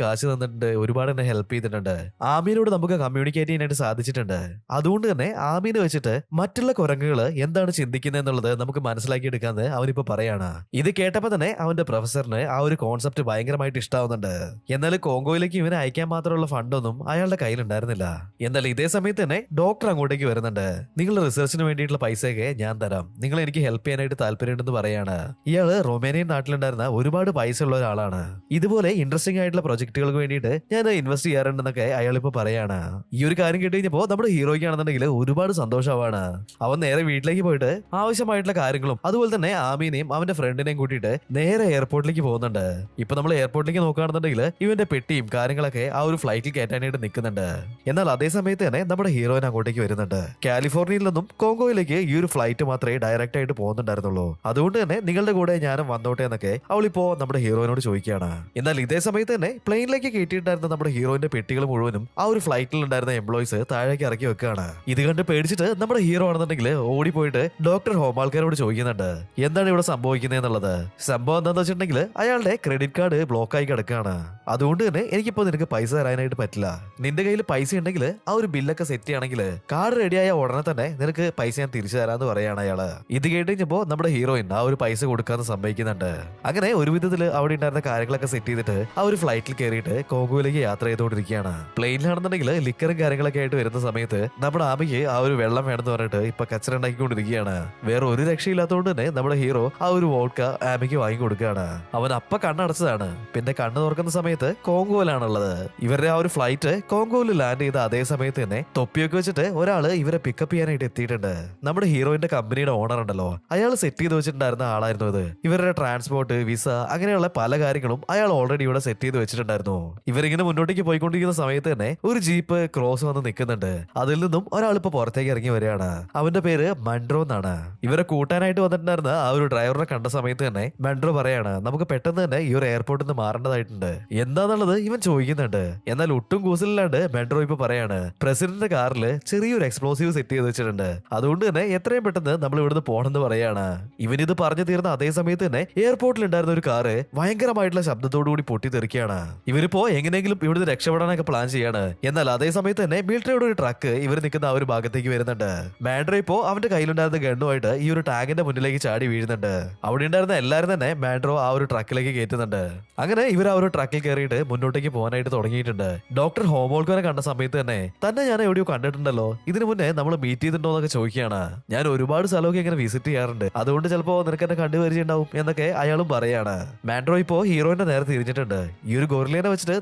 കാശ് തന്നിട്ടുണ്ട് ഒരുപാട് എന്നെ ഹെൽപ്പ് ചെയ്തിട്ടുണ്ട്. ആമീനോട് നമുക്ക് കമ്മ്യൂണിക്കേറ്റ് ചെയ്യാനായിട്ട് സാധിച്ചിട്ടുണ്ട്. അതുകൊണ്ട് തന്നെ ആമീനെ വെച്ചിട്ട് മറ്റുള്ള കുരങ്ങുകൾ എന്താണ് ചിന്തിക്കുന്നത് എന്നുള്ളത് നമുക്ക് മനസ്സിലാക്കി മനസ്സിലാക്കിയെടുക്കാന്ന് അവനിപ്പോ പറയാണ്. ഇത് കേട്ടപ്പോ തന്നെ അവന്റെ പ്രൊഫസറിന് ആ ഒരു കോൺസെപ്റ്റ് ഭയങ്കരമായിട്ട് ഇഷ്ടാവുന്നുണ്ട്. എന്നാൽ കോങ്കോയിലേക്ക് ഇവനെ അയക്കാൻ മാത്രമുള്ള ഫണ്ടൊന്നും അയാളുടെ കയ്യിലുണ്ടായിരുന്നില്ല എന്നാൽ ഇതേ സമയത്ത് തന്നെ ഡോക്ടർ അങ്ങോട്ടേക്ക് വരുന്നുണ്ട്. നിങ്ങളുടെ റിസർച്ചിന് വേണ്ടിയിട്ടുള്ള പൈസയൊക്കെ ഞാൻ തരാം. നിങ്ങൾ എനിക്ക് ഹെൽപ്പ് ചെയ്യാനായിട്ട് താല്പര്യമുണ്ടെന്ന് പറയാണ്. ഇയാൾ റൊമേനിയൻ നാട്ടിലുണ്ടായിരുന്ന ഒരുപാട് പൈസ ഉള്ള ഒരാളാണ്. ഇതുപോലെ ഇൻട്രസ്റ്റിംഗ് ആയിട്ടുള്ള പ്രൊജക്ടുകൾക്ക് വേണ്ടിയിട്ട് ഞാൻ ഇൻവെസ്റ്റ് ചെയ്യാറുണ്ടെന്നൊക്കെ അയാൾ ഇപ്പൊ പറയാണ്. ഈ ഒരു കാര്യം കേട്ട് കഴിഞ്ഞപ്പോ നമ്മുടെ ഹീറോയ്ക്കാണെന്നുണ്ടെങ്കിൽ ഒരുപാട് സന്തോഷമാണ്. അവൻ നേരെ വീട്ടിലേക്ക് പോയിട്ട് ആവശ്യമായിട്ടുള്ള കാര്യങ്ങളും അതുപോലെ തന്നെ ആമീനെയും അവന്റെ ഫ്രണ്ടിനെയും കൂട്ടിയിട്ട് നേരെ എയർപോർട്ടിലേക്ക് പോകുന്നുണ്ട്. ഇപ്പൊ നമ്മൾ എയർപോർട്ടിലേക്ക് നോക്കുകയാണെന്നുണ്ടെങ്കിൽ ഇവന്റെ പെട്ടിയും കാര്യങ്ങളൊക്കെ ആ ഒരു ഫ്ലൈറ്റിൽ കയറ്റാനായിട്ട് നിൽക്കുന്നുണ്ട്. എന്നാൽ അതേ സമയത്ത് തന്നെ നമ്മുടെ ഹീറോയിൻ അങ്ങോട്ടേക്ക് വരുന്നുണ്ട്. കാലിഫോർണിയയിൽ നിന്നും കോങ്കോയിലേക്ക് ഈ ഒരു ഫ്ലൈറ്റ് മാത്രമേ ഡയറക്റ്റ് ആയിട്ട് പോകുന്നുണ്ടായിരുന്നുള്ളൂ. അതുകൊണ്ട് തന്നെ നിങ്ങളുടെ കൂടെ ഞാനും വന്നോട്ടെ എന്നൊക്കെ അവളിപ്പോ നമ്മുടെ ഹീറോയിനോട് ചോദിക്കുകയാണ്. എന്നാൽ ഇതേ സമയത്ത് തന്നെ പ്ലെയിനിലേക്ക് കയറ്റിയിട്ടുണ്ടായിരുന്ന നമ്മുടെ ഹീറോയിന്റെ പെട്ടികൾ മുഴുവനും ആ ഒരു ഫ്ലൈറ്റിൽ ഉണ്ടായിരുന്ന എംപ്ലോയീസ് താഴേക്ക് ഇറക്കി വെക്കുകയാണ്. ഇത് കണ്ട് പേടിച്ചിട്ട് നമ്മുടെ ഹീറോ ആണെന്നുണ്ടെങ്കിൽ ഓടിപ്പോയിട്ട് ഡോക്ടർ ഹോമാൾക്കാരോട് ചോദിക്കുന്നുണ്ട്. എന്താണ് ഇവിടെ സംഭവിക്കുന്നത് എന്നുള്ളത്? സംഭവം എന്താണെന്ന് വെച്ചിട്ടുണ്ടെങ്കിൽ അയാളുടെ ക്രെഡിറ്റ് കാർഡ് ബ്ലോക്ക് ആയി കിടക്കുകയാണ്. അതുകൊണ്ട് തന്നെ എനിക്കിപ്പോ നിനക്ക് പൈസ തരാനായിട്ട് പറ്റില്ല. നിന്റെ കയ്യിൽ പൈസ ഉണ്ടെങ്കിൽ ആ ഒരു ബില്ലൊക്കെ സെറ്റ് ചെയ്യണമെങ്കിൽ കാർഡ് റെഡിയായ ഉടനെ തന്നെ നിനക്ക് പൈസ ഞാൻ തിരിച്ചു തരാന്ന് പറയാണ് അയാൾ. ഇത് കേട്ട് നമ്മുടെ ഹീറോയിൻ ആ ഒരു പൈസ കൊടുക്കാന്ന് സമ്മതിക്കുന്നുണ്ട്. അങ്ങനെ ഒരു വിധത്തിൽ അവിടെ ഉണ്ടായിരുന്ന കാര്യങ്ങളൊക്കെ സെറ്റ് ചെയ്തിട്ട് ആ ഒരു ഫ്ലൈറ്റിൽ കയറിയിട്ട് കോങ്കോയിലേക്ക് യാത്ര ചെയ്തുകൊണ്ടിരിക്കുകയാണ്. പ്ലെയിനിലാണെന്നുണ്ടെങ്കിൽ ലിക്കറും കാര്യങ്ങളൊക്കെ ആയിട്ട് വരുന്ന സമയത്ത് നമ്മുടെ ആമയ്ക്ക് ആ ഒരു വെള്ളം വേണമെന്ന് പറഞ്ഞിട്ട് ഇപ്പൊ കച്ചറ ഉണ്ടാക്കിക്കൊണ്ടിരിക്കുകയാണ്. വേറെ ഒരു രക്ഷയില്ലാത്തതുകൊണ്ട് തന്നെ നമ്മുടെ ഹീറോ ആ ഒരു വോഡ്ക ആമയ്ക്ക് വാങ്ങി കൊടുക്കുകയാണ്. അവൻ അപ്പ കണ്ണടച്ചതാണ്. പിന്നെ കണ്ണു തുറക്കുന്ന സമയത്ത് കോങ്കോയിലാണുള്ളത് ഇവരുടെ ആ ഒരു ഫ്ലൈറ്റ് കോങ്കോയിൽ ലാൻഡ് ചെയ്ത അതേ സമയത്ത് തന്നെ തൊപ്പിയൊക്കെ വെച്ചിട്ട് ഒരാൾ ഇവരെ പിക്കപ്പ് ചെയ്യാനായിട്ട് എത്തിയിട്ടുണ്ട്. നമ്മുടെ ഹീറോയിന്റെ കമ്പനിയുടെ ഓണർ ഉണ്ടല്ലോ. അയാൾ സെറ്റ് ചെയ്ത് വെച്ചിട്ടുണ്ടായിരുന്ന ആളായിരുന്നു ഇത്. ഇവരുടെ ട്രാൻസ്പോർട്ട് വിസ അങ്ങനെയുള്ള പല കാര്യങ്ങളും അയാൾ ഓൾറെഡി ഇവിടെ സെറ്റ് ചെയ്ത് വെച്ചിട്ടുണ്ടായിരുന്നു ഇവരിങ്ങനെ മുന്നോട്ടേക്ക് പോയിക്കൊണ്ടിരിക്കുന്ന സമയത്ത് തന്നെ ഒരു ജീപ്പ് ക്രോസ് വന്ന് നിൽക്കുന്നുണ്ട്. അതിൽ നിന്നും ഒരാൾ ഇപ്പൊ പുറത്തേക്ക് ഇറങ്ങി വരികയാണ്. അവന്റെ പേര് മൺഡ്രോ എന്നാണ്. ഇവരെ കൂട്ടാനായിട്ട് വന്നിട്ടുണ്ടായിരുന്ന ആ ഒരു ഡ്രൈവറിനെ കണ്ട സമയത്ത് തന്നെ മൺഡ്രോ പറയാണ് നമുക്ക് പെട്ടെന്ന് തന്നെ ഈ ഒരു എയർപോർട്ടിൽ നിന്ന് മാറേണ്ടതായിട്ടുണ്ട്. എന്താന്നുള്ളത് ഇവൻ ചോദിക്കുന്നുണ്ട്. എന്നാൽ ഒട്ടും കൂസലില്ലാണ്ട് മെൻഡ്രോ ഇപ്പൊ പറയാണ് പ്രസിഡന്റിന്റെ കാറിൽ ചെറിയൊരു എക്സ്പ്ലോസീവ് സെറ്റ് ചെയ്ത് വെച്ചിട്ടുണ്ട്. അതുകൊണ്ട് തന്നെ എത്രയും പെട്ടെന്ന് നമ്മൾ ഇവിടുന്ന് പോണെന്ന് പറയാണ്. ഇവൻ ഇത് പറഞ്ഞു തീർന്ന അതേ സമയത്ത് തന്നെ എയർപോർട്ടിൽ ഉണ്ടായിരുന്ന ഒരു കാറ് ഭയങ്കരമായിട്ടുള്ള ശബ്ദത്തോടു കൂടി പൊട്ടിത്തെറിക്കുകയാണ്. ഇവരിപ്പോ എങ്ങനെയെങ്കിലും ഇവിടുന്ന് രക്ഷപ്പെടാനൊക്കെ പ്ലാൻ ചെയ്യാണ്. എന്നാൽ അതേ സമയത്ത് തന്നെ മിലിറ്ററിയുടെ ഒരു ട്രക്ക് ഇവർ നിൽക്കുന്ന ആ ഒരു ഭാഗത്തേക്ക് വരുന്നുണ്ട്. മാൻഡ്രോ ഇപ്പോ അവന്റെ കയ്യിലുണ്ടായിരുന്ന ഗണ്ണുമായിട്ട് ഈ ഒരു ടാങ്കിന്റെ മുന്നിലേക്ക് ചാടി വീഴുന്നുണ്ട്. അവിടെ ഉണ്ടായിരുന്ന എല്ലാവരും തന്നെ മാൻഡ്രോ ആ ഒരു ട്രക്കിലേക്ക് കയറ്റുന്നുണ്ട്. അങ്ങനെ ഇവർ ആ ഒരു ട്രക്കിൽ കയറിയിട്ട് മുന്നോട്ടേക്ക് പോകാനായിട്ട് തുടങ്ങിയിട്ടുണ്ട്. ഡോക്ടർ ഹോമോൾക്കോനെ കണ്ട സമയത്ത് തന്നെ തന്നെ ഞാൻ എവിടെയോ കണ്ടിട്ടുണ്ടല്ലോ. ഇതിനു മുന്നേ നമ്മൾ മീറ്റ് ചെയ്തിട്ടുണ്ടോ എന്നൊക്കെ ചോദിക്കുകയാണ്. ഞാൻ ഒരുപാട് സ്ഥലമൊക്കെ ഇങ്ങനെ വിസിറ്റ് ചെയ്യാറുണ്ട്. അതുകൊണ്ട് ചിലപ്പോ നിനക്ക് എന്നെ കണ്ടുപരിചയുണ്ടാവും എന്നൊക്കെ അയാളും പറയാണ്. മാൻഡ്രോ ഇപ്പോ ഹീറോയിന്റെ നേരെ തിരിഞ്ഞിട്ടുണ്ട്. ഈ ഒരു ഗൊറിലേനെ വെച്ചിട്ട്